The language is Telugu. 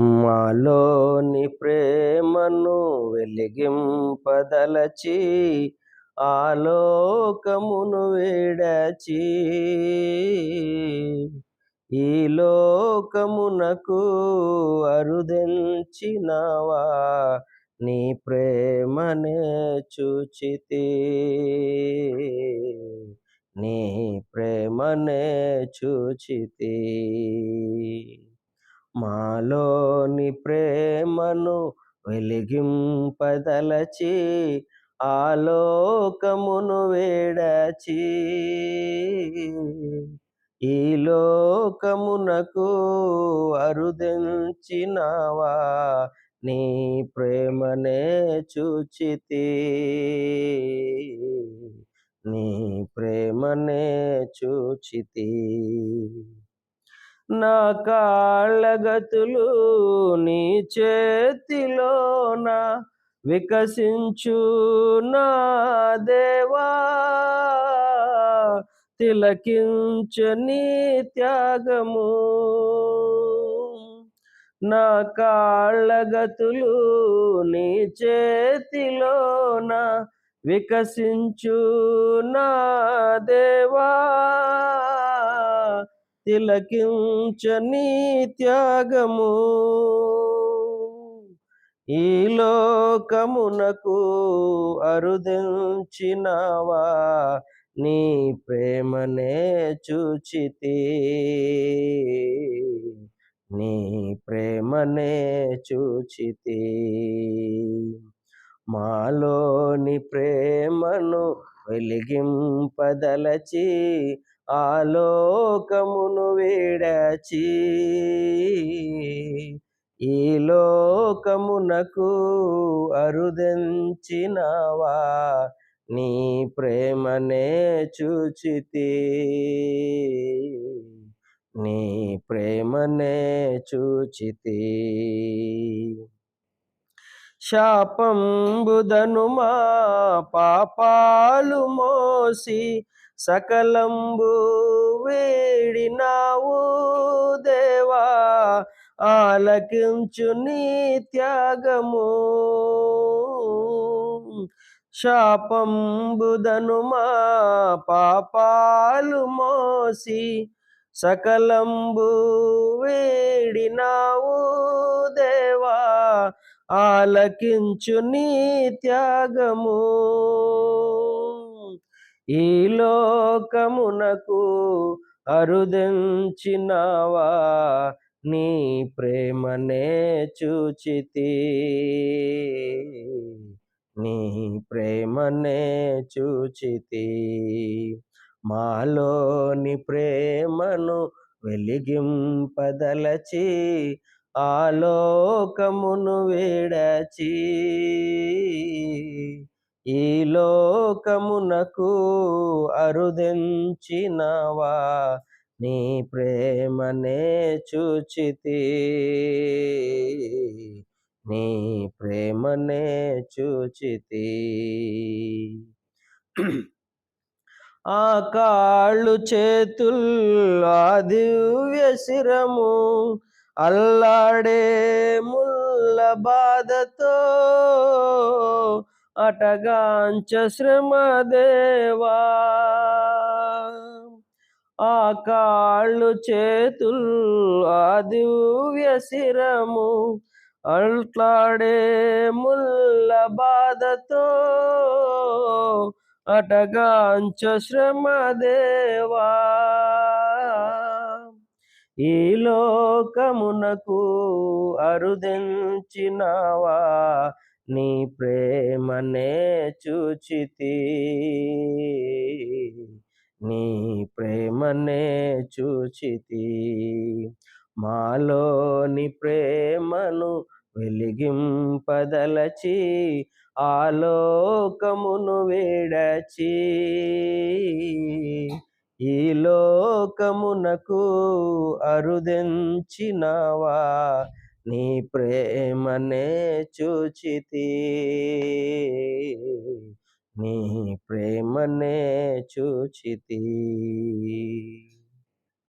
మాలోని ప్రేమను వెలిగింపదలచి ఆలోకమును విడచి. ఈ లోకమునకు అరుదెంచినవా? నీ ప్రేమనే చూచితి. నీ ప్రేమనే చూచితి. మాలోని ప్రేమను వెలిగింపదలచి ఆలోకమును వేడచి. ఈ లోకమునకు అరుదెంచినవా? నీ ప్రేమనే చూచితి. నీ ప్రేమనే చూచితి. నా కాళ్ళగతులు నీ చేతిలోన వికసించు నా దేవా. తిలకించ నీ త్యాగము. నా కాళ్ళగతులు నీ చేతిలోన వికసించు నా దేవా. తిలకించని త్యాగము. ఈ లోకమునకు అరుదించినవా? నీ ప్రేమనే చూచితి. నీ ప్రేమనే చూచితి. మాలోని ప్రేమను వెలిగింపదలచి ఆలోకమును వేడచి ఈ లోకమునకు అరుదెంచినవా? నీ ప్రేమనే చూచితి. నీ ప్రేమనే చూచితి. శాపంబుదను మా పాపాలు మోసి సకలంబు వేడినావు దేవా ఆలకించు నీ త్యాగము. శాపంబుదను మా పాపాలు మోసి సకలంబు వేడినావు దేవా ఆలకించు నీ త్యాగము. ఈ లోకమునకు అరుదెంచినవా? నీ ప్రేమనే చూచితి. నీ ప్రేమనే చూచితి. మాలోని ప్రేమను వెలిగింపదలచి ఆలోకమును వేడచి. ఈ లోకమునకు అరుదెంచినవా? నీ ప్రేమనే చూచితి. నీ ప్రేమనే చూచితి. ఆ కాళ్ళు చేతుల్ ఆ దివ్య శిరము అల్లాడే ముల్ల బాధతో అటగాంచ శ్రమదేవా. ఆ కాళ్ళు చేతులు ఆ దివ్య శిరము అల్ట్లాడే ముల్ల బాధతో అటగాంచ శ్రమదేవా. ఈ లోకమునకు అరుదించినవా? నీ ప్రేమనే చూచితి. నీ ప్రేమనే చూచితి. మాలోని ప్రేమను వెలిగింపదలచి ఆలోకమును వేడచి. ఈ లోకమునకు అరుదెంచినవా? నీ ప్రేమనే చూచితి నీ ప్రేమనే చూచితి.